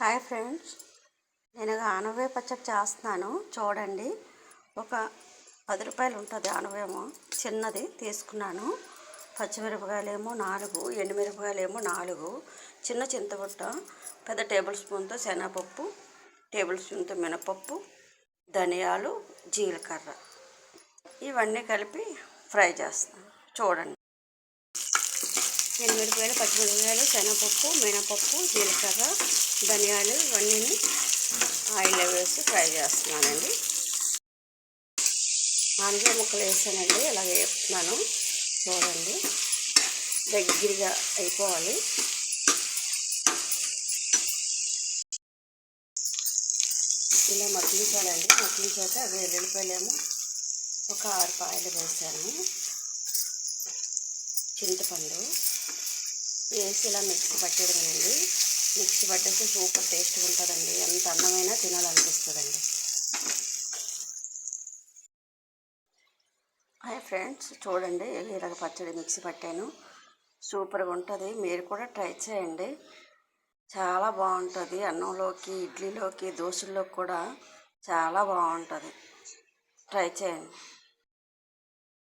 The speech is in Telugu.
Hi friends. నేను ఆనవే పచ్చడి చేస్తున్నాను. చూడండి. ఒక పది రూపాయలు ఉంటుంది ఆనవేమో చిన్నది తీసుకున్నాను. పచ్చిమిరపకాయలేమో నాలుగు ఎండుమిరపకాయలేమో నాలుగు చిన్న చింతగుట్ట పెద్ద టేబుల్ స్పూన్తో శనగపప్పు టేబుల్ స్పూన్తో మినపప్పు ధనియాలు జీలకర్ర. ఇవన్నీ కలిపి ఫ్రై చేస్తాను చూడండి. ఎనిమిరపకాయలు పచ్చిమిరపకాయలు శనగపప్పు మినపప్పు జీలకర్ర ధనియాలు ఇవన్నీ ఆయిల్లో వేసి ఫ్రై చేస్తున్నానండి. నాలుగే ముక్కలు వేసానండి ఇలా వేస్తున్నాను చూడండి దగ్గరగా అయిపోవాలి. ఇలా మగ్గించాలండి. మగ్గించాక అవి వెల్లుల్లిపాయలేమో ఒక ఆరు పాయలు వేసాను. చింతపండు వేసి ఇలా మిక్సీ పట్టేయడమేనండి. మిక్సీ పట్టేస్తే సూపర్ టేస్ట్గా ఉంటుందండి. ఎంత అన్నమైనా తినాలనిపిస్తుందండి. హాయ్ ఫ్రెండ్స్ చూడండి ఇలాగ పచ్చడి మిక్సీ పట్టాను. సూపర్గా ఉంటుంది. మీరు కూడా ట్రై చేయండి. చాలా బాగుంటుంది. అన్నంలోకి ఇడ్లీలోకి దోశల్లోకి కూడా చాలా బాగుంటుంది. ట్రై చేయండి.